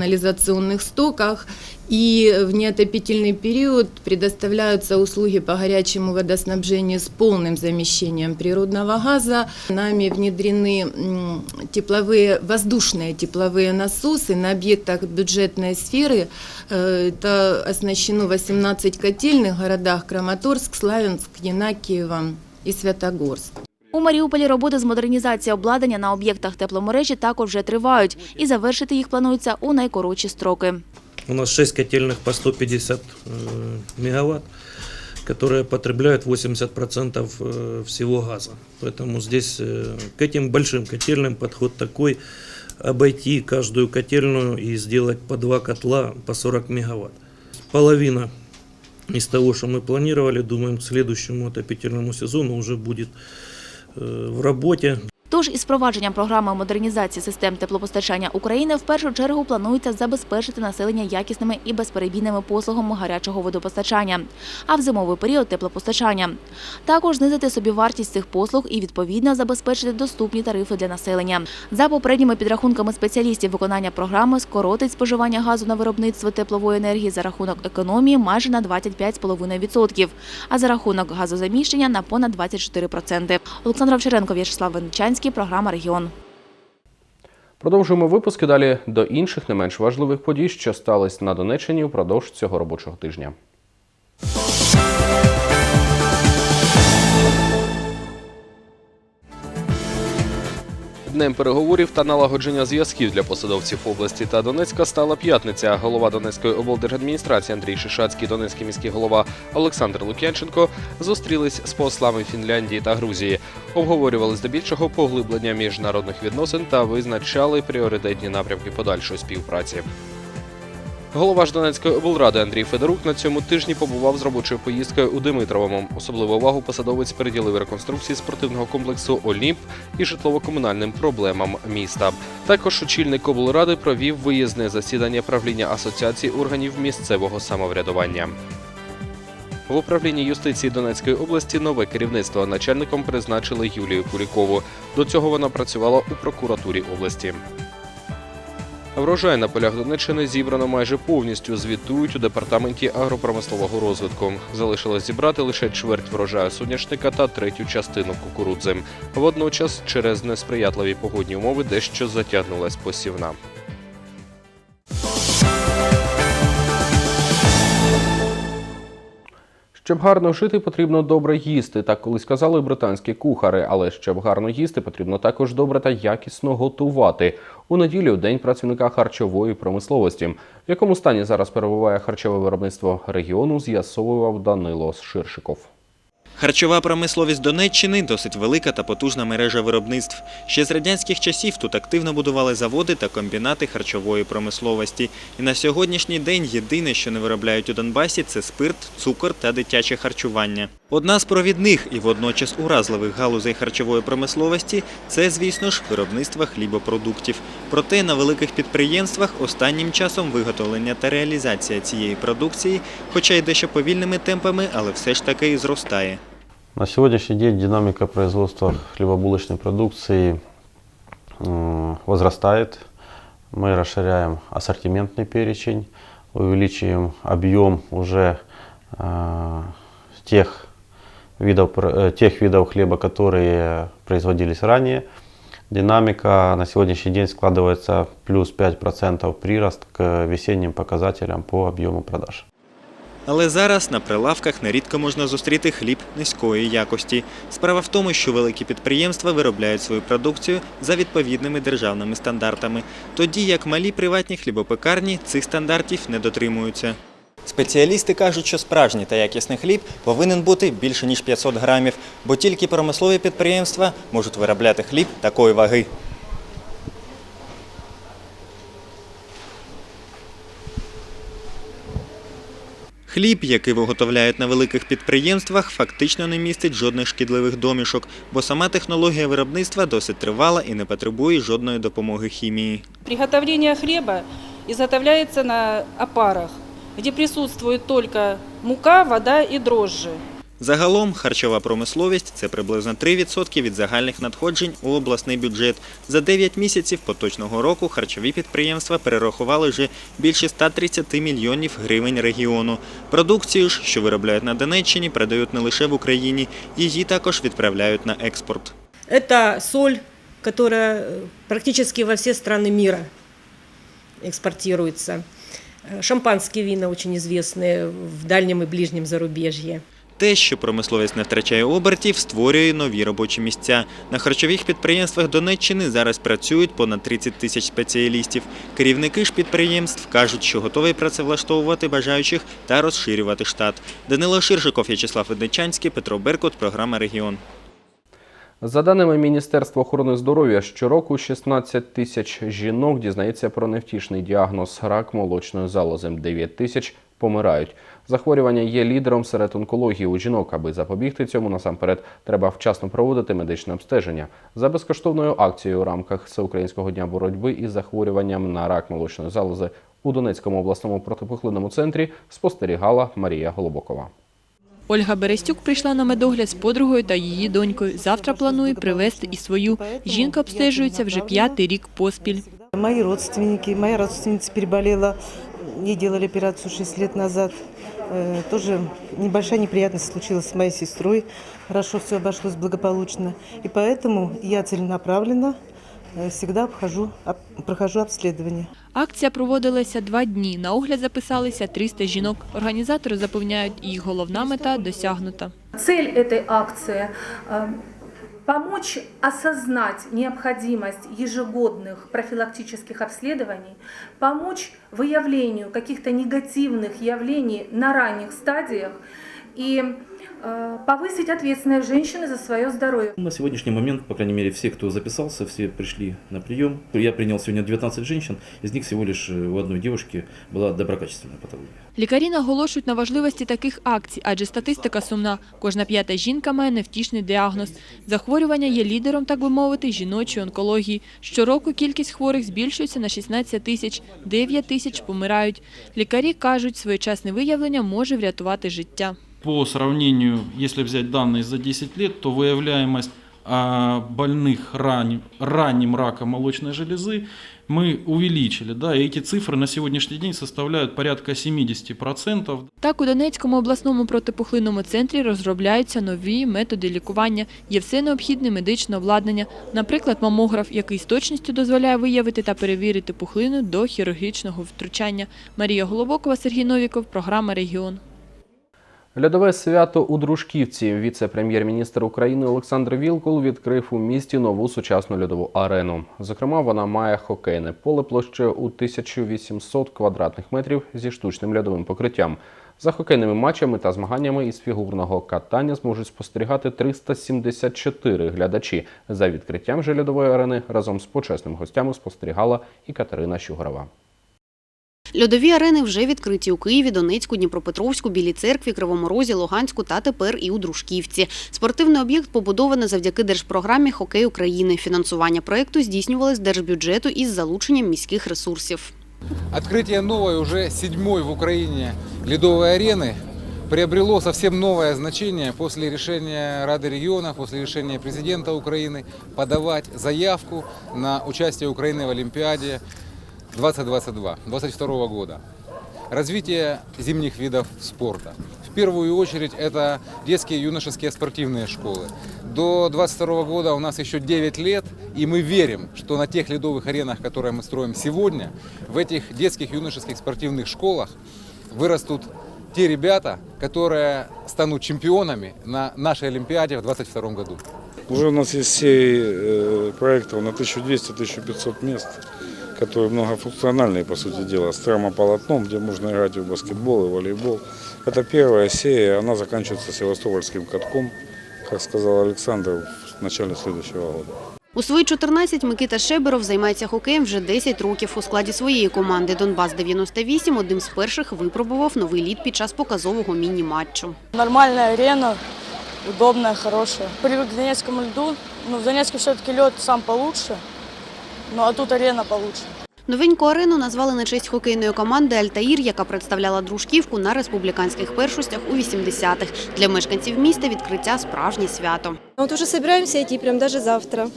канализационных стоках и в неотопительный период предоставляются услуги по горячему водоснабжению с полным замещением природного газа. Нами внедрены тепловые, воздушные тепловые насосы на объектах бюджетной сферы. Э, Это оснащено 18 котельных городах Краматорск, Славянск, Янакиево и Святогорск. У Маріуполі роботи з модернізації обладнання на об'єктах тепломережі також вже тривають, і завершити їх планується у найкоротші строки. У нас 6 котельных по 150 э, мегаватт, которые потребляют 80% э, всего газа. Поэтому здесь э, к этим большим котельным подход такой, обойти каждую котельную и сделать по два котла по 40 мегаватт. Половина из того, что мы планировали, думаем, к следующему отопительному сезону уже будет э, в работе. Тож із впровадженням програми модернізації систем теплопостачання України в першу чергу планується забезпечити населення якісними і безперебійними послугами гарячого водопостачання, а в зимовий період теплопостачання. Також знизити собівартість цих послуг і відповідно забезпечити доступні тарифи для населення. За попередніми підрахунками спеціалістів, виконання програми скоротить споживання газу на виробництво теплової енергії за рахунок економії майже на 25,5%, а за рахунок газозаміщення на понад 24%. Олександр Овчаренко, В'ячеслав Венчанський, програма Регіон. Продовжуємо випуски далі до інших не менш важливих подій, що стались на Донеччині впродовж цього робочого тижня. Днем переговорів та налагодження зв'язків для посадовців області та Донецька стала п'ятниця. Голова Донецької облдержадміністрації Андрій Шишацький, Донецький міський голова Олександр Лук'янченко зустрілись з послами Фінляндії та Грузії. Обговорювали здебільшого поглиблення міжнародних відносин та визначали пріоритетні напрямки подальшої співпраці. Голова ж Донецької облради Андрій Федорук на цьому тижні побував з робочою поїздкою у Димитровому. Особливу увагу посадовець приділив реконструкції спортивного комплексу Олімп і житлово-комунальним проблемам міста. Також очільник облради провів виїзне засідання правління асоціації органів місцевого самоврядування. В управлінні юстиції Донецької області нове керівництво начальником призначили Юлію Кулікову. До цього вона працювала у прокуратурі області. Врожай на полях Донеччини зібрано майже повністю. Звітують у департаменті агропромислового розвитку. Залишилось зібрати лише чверть врожаю соняшника та третю частину кукурудзи. Водночас, через несприятливі погодні умови, дещо затягнулась посівна. Щоб гарно жити, потрібно добре їсти. Так колись казали британські кухари. Але щоб гарно їсти, потрібно також добре та якісно готувати. У неділю день працівника харчової промисловості. В якому стані зараз перебуває харчове виробництво регіону, з'ясовував Данило Ширшиков. Харчова промисловість Донеччини досить велика та потужна мережа виробництв. Ще з радянських часів тут активно будували заводи та комбінати харчової промисловості. І на сьогоднішній день єдине, що не виробляють у Донбасі, це спирт, цукор та дитяче харчування. Одна з провідних і водночас уразливих галузей харчової промисловості це, звісно ж, виробництво хлібопродуктів. Проте на великих підприємствах останнім часом виготовлення та реалізація цієї продукції, хоча й дещо повільними темпами, але все ж таки і зростає. На сегодняшний день динамика производства хлебобулочной продукции м, возрастает. Мы расширяем ассортиментный перечень, увеличиваем объем уже э, тех видов, э, тех видов хлеба, которые производились ранее. Динамика на сегодняшний день складывается плюс 5% прирост к весенним показателям по объему продаж. Але зараз на прилавках нерідко можна зустріти хліб низької якості. Справа в тому, що великі підприємства виробляють свою продукцію за відповідними державними стандартами, тоді як малі приватні хлібопекарні цих стандартів не дотримуються. Спеціалісти кажуть, що справжній та якісний хліб повинен бути більше ніж 500 грамів, бо тільки промислові підприємства можуть виробляти хліб такої ваги. Хліб, який виготовляють на великих підприємствах, фактично не містить жодних шкідливих домішок, бо сама технологія виробництва досить тривала і не потребує жодної допомоги хімії. Приготовлення хліба изготовляется на опарах, де присутствує только мука, вода і дрожжи. Загалом харчова промисловість це приблизно 3% від загальних надходжень у обласний бюджет. За 9 місяців поточного року харчові підприємства перерахували вже більше 130 мільйонів гривень регіону. Продукцію ж, що виробляють на Донеччині, продають не лише в Україні, її також відправляють на експорт. Это соль, которая э, практически во все страны мира экспортируется. Э, Шампанские вина очень известные в дальнем и ближнем зарубежье. Те, що промисловість не втрачає обертів, створює нові робочі місця. На харчових підприємствах Донеччини зараз працюють понад 30 тисяч спеціалістів. Керівники ж підприємств кажуть, що готові працевлаштовувати бажаючих та розширювати штат. Данило Ширшиков, В'ячеслав Ведничанський, Петро Беркут, програма Регіон. За даними Міністерства охорони здоров'я, щороку 16 тисяч жінок дізнається про невтішний діагноз рак молочної залози. 9 тисяч помирають. Захворювання є лідером серед онкології у жінок. Аби запобігти цьому, насамперед треба вчасно проводити медичне обстеження. За безкоштовною акцією у рамках Всеукраїнського дня боротьби із захворюванням на рак молочної залози у Донецькому обласному протипухлинному центрі спостерігала Марія Голобокова. Ольга Берестюк прийшла на медогляд з подругою та її донькою. Завтра планує привезти і свою. Жінка обстежується вже п'ятий рік поспіль. Мои родственники, моя родственница переболела, ей делали операцию 6 лет назад. Э, Тоже небольшая неприятность случилась с моей сестрой. Хорошо все обошлось благополучно. И поэтому я целенаправленно э, всегда обхожу, об- прохожу обследование. Акція проводилася два дні. На огляд записалися 300 жінок. Організатори запевняють, їх головна мета досягнута. Цель этой акции э, помочь осознать необходимость ежегодных профилактических обследований, помочь выявлению каких-то негативных явлений на ранних стадиях и э, повысить ответственность женщины за свое здоровье. На сегодняшний момент, по крайней мере, все, кто записался, все пришли на прием. Я принял сегодня 19 женщин, из них всего лишь э, у одной девушки была доброкачественная патология. Лікарі наголошують на важливості таких акцій, адже статистика сумна. Кожна п'ята жінка має невтішний діагноз. Захворювання є лідером, так би мовити, жіночої онкології. Щороку кількість хворих збільшується на 16 тисяч, 9 тисяч помирають. Лікарі кажуть, своєчасне виявлення може врятувати життя. По сравнению, если взять данные за 10 лет, то выявляемость а, больных ранним, ранним раком молочной железы мы увеличили. Да, и эти цифры на сегодняшний день составляют порядка 70%. Так, у Донецькому обласному протипухлинному центрі розробляються нові методи лікування. Є все необхідне медичне обладнання, наприклад, мамограф, який з точністю дозволяє виявити та перевірити пухлину до хірургічного втручання. Марія Голобокова, Сергій Новіков, програма Регіон. Льодове свято у Дружківці. Віце-прем'єр-міністр України Олександр Вілкул відкрив у місті нову сучасну льодову арену. Зокрема, вона має хокейне поле площею у 1800 квадратних метрів зі штучним льодовим покриттям. За хокейними матчами та змаганнями із фігурного катання зможуть спостерігати 374 глядачі. За відкриттям же льодової арени разом з почесними гостями спостерігала і Катерина Щугрова. Льодові арени вже відкриті у Києві, Донецьку, Дніпропетровську, Білій церкві, Кривому Розі, Луганську та тепер і у Дружківці. Спортивний об'єкт побудовано завдяки держпрограмі Хокей України. Фінансування проєкту здійснювалось з держбюджету із залученням міських ресурсів. Открытие новой, уже седьмой в Украине ледовой арены приобрело совсем новое значение после решения Рады регионов, после решения президента Украины подавать заявку на участие Украины в Олимпиаде 2022, 2022 года. Развитие зимних видов спорта. В первую очередь это детские юношеские спортивные школы. До 2022 года у нас еще 9 лет, и мы верим, что на тех ледовых аренах, которые мы строим сегодня, в этих детских юношеских спортивных школах вырастут те ребята, которые станут чемпионами на нашей Олимпиаде в 2022 году. Уже у нас есть серии э, проектов на 1200-1500 мест, которые многофункциональные, по сути дела, с термополотном, где можно играть в баскетбол и волейбол. Это первая серия, она заканчивается Севастопольским катком, как сказал Александр, в начале следующего года. У свої 14 Микита Шеберов займається хокеєм вже 10 років. У складі своєї команди «Донбас-98» одним з перших випробував новий лід під час показового міні-матчу. Нормальная арена, удобная, хорошая. Привык к донецкому льду. Ну, в Донецке все-таки лед сам получше, ну а тут арена получше. Новеньку арену назвали на честь хокейної команди Альтаїр, яка представляла дружківку на республіканських першостях у 80-х. Для мешканців міста відкриття справжнє свято. От уже збираємося йти прям даже завтра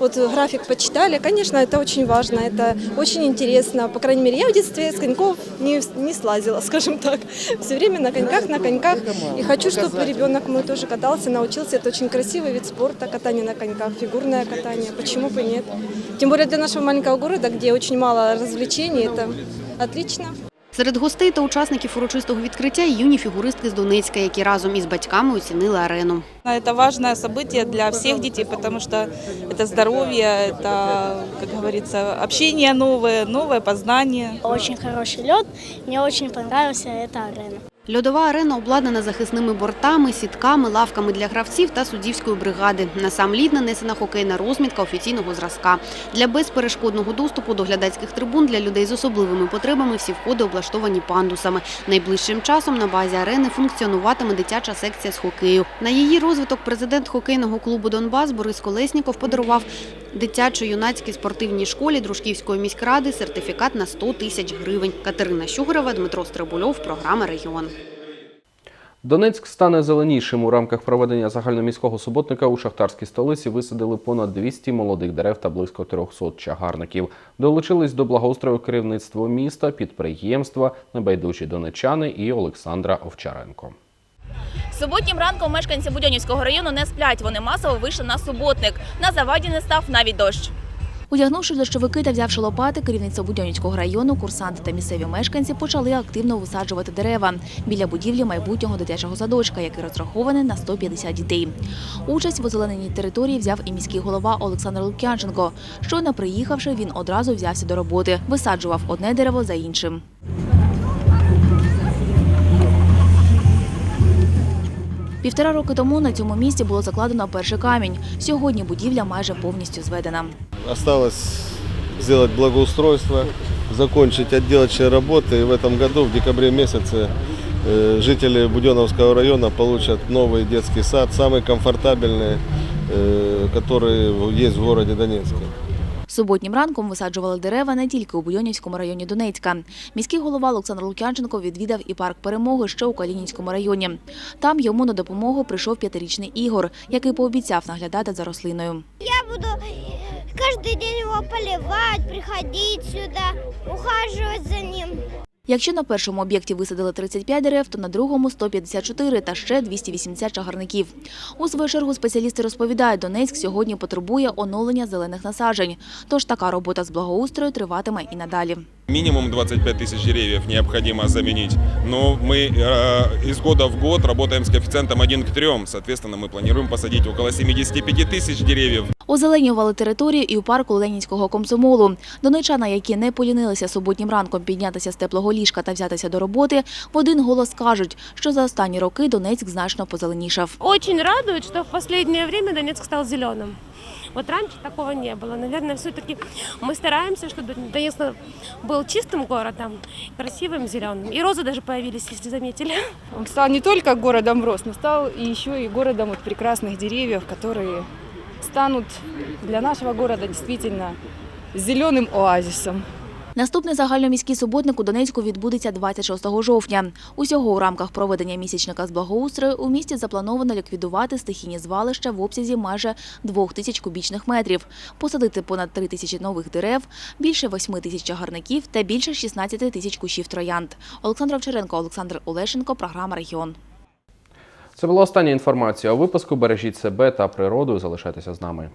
Вот график почитали, конечно, это очень важно, это очень интересно. По крайней мере, я в детстве с коньков не, не слазила, скажем так. Все время на коньках, на коньках. И хочу, чтобы ребенок мой тоже катался, научился. Это очень красивый вид спорта, катание на коньках, фигурное катание. Почему бы нет? Тем более для нашего маленького города, где очень мало развлечений, это отлично. Серед гостей та учасників урочистого відкриття і юні фігуристки з Донецька, які разом із батьками оцінили арену. Это важное событие для всех детей, потому что это здоровье, это, как говорится, общение новое, новое познание. Очень хороший лед. Мне очень понравился эта арена. Льодова арена обладнана захисними бортами, сітками, лавками для гравців та суддівської бригади. На сам лід нанесена хокейна розмітка офіційного зразка. Для безперешкодного доступу до глядацьких трибун для людей з особливими потребами всі входи облаштовані пандусами. Найближчим часом на базі арени функціонуватиме дитяча секція з хокею. На її розвиток президент хокейного клубу Донбас Борис Колесніков подарував дитячо-юнацькій спортивній школі Дружківської міськради сертифікат на 100 тисяч гривень. Катерина Щугрева, Дмитро Стрибульов, програма Регіон. Донецьк стане зеленішим. У рамках проведення загальноміського суботника у шахтарській столиці висадили понад 200 молодих дерев та близько 300 чагарників. Долучились до благоустрою керівництво міста, підприємства, небайдужі донечани і Олександра Овчаренко. Суботнім ранком мешканці Будьонівського району не сплять. Вони масово вийшли на суботник. На заваді не став навіть дощ. Удягнувши дощовики та взявши лопати, керівництво Будьонівського району, курсанти та місцеві мешканці почали активно висаджувати дерева біля будівлі майбутнього дитячого садочка, який розрахований на 150 дітей. Участь в озелененій території взяв і міський голова Олександр Лук'янченко. Щойно приїхавши, він одразу взявся до роботи, висаджував одне дерево за іншим. Півтора роки тому на цьому місці було закладено перший камінь. Сьогодні будівля майже повністю зведена. Осталось сделать благоустройство, закончить отделочные работы. И в этом году, в декабре месяце, э, жители Буденновского района получат новый детский сад, самый комфортабельный, э, который есть в городе Донецке. Суботнім ранком висаджували дерева не тільки у Будьонівському районі Донецька. Міський голова Олександр Лук'янченко відвідав і парк перемоги, що у Калінінському районі. Там йому на допомогу прийшов п'ятирічний Ігор, який пообіцяв наглядати за рослиною. Я буду кожен день його поливати, приходити сюди, ухажувати за ним. Якщо на першому об'єкті висадили 35 дерев, то на другому 154 та ще 280 чагарників. У свою чергу спеціалісти розповідають, Донецьк сьогодні потребує оновлення зелених насаджень. Тож така робота з благоустрою триватиме і надалі. Минимум 25 тысяч деревьев необходимо заменить. Но мы э, из года в год работаем с коэффициентом 1 к 3. Соответственно, мы планируем посадить около 75 тысяч деревьев. Озеленювали територію і у парку Ленінського комсомолу. Донечана, які не полінилися суботнім ранком піднятися з теплого ліжка та взятися до роботи, в один голос кажуть, що за останні роки Донецьк значно позеленішав. Очень радует, что в последнее время Донецк стал зеленым. Вот раньше такого не было. Наверное, все-таки мы стараемся, чтобы Донецк был чистым городом, красивым, зеленым. И розы даже появились, если заметили. Он стал не только городом роз, но стал и еще и городом вот прекрасных деревьев, которые станут для нашего города действительно зеленым оазисом. Наступний загальноміський суботник у Донецьку відбудеться 26 жовтня. Усього у рамках проведення місячника з благоустрою у місті заплановано ліквідувати стихійні звалища в обсязі майже 2 тисяч кубічних метрів, посадити понад 3 тисячі нових дерев, більше 8 тисяч чагарників та більше 16 тисяч кущів троянд. Олександр Овчаренко, Олександр Олешенко, програма Регіон. Це була остання інформація у випуску. Бережіть себе та природу. Залишайтеся з нами.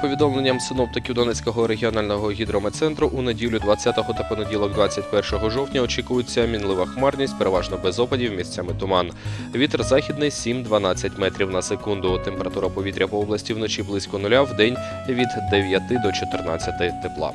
Повідомленням синоптиків Донецького регіонального гідрометцентру, у неділю 20 та понеділок 21 жовтня очікується мінлива хмарність, переважно без опадів, місцями туман. Вітер західний 7-12 метрів на секунду. Температура повітря по області вночі близько нуля, в день від 9 до 14 тепла.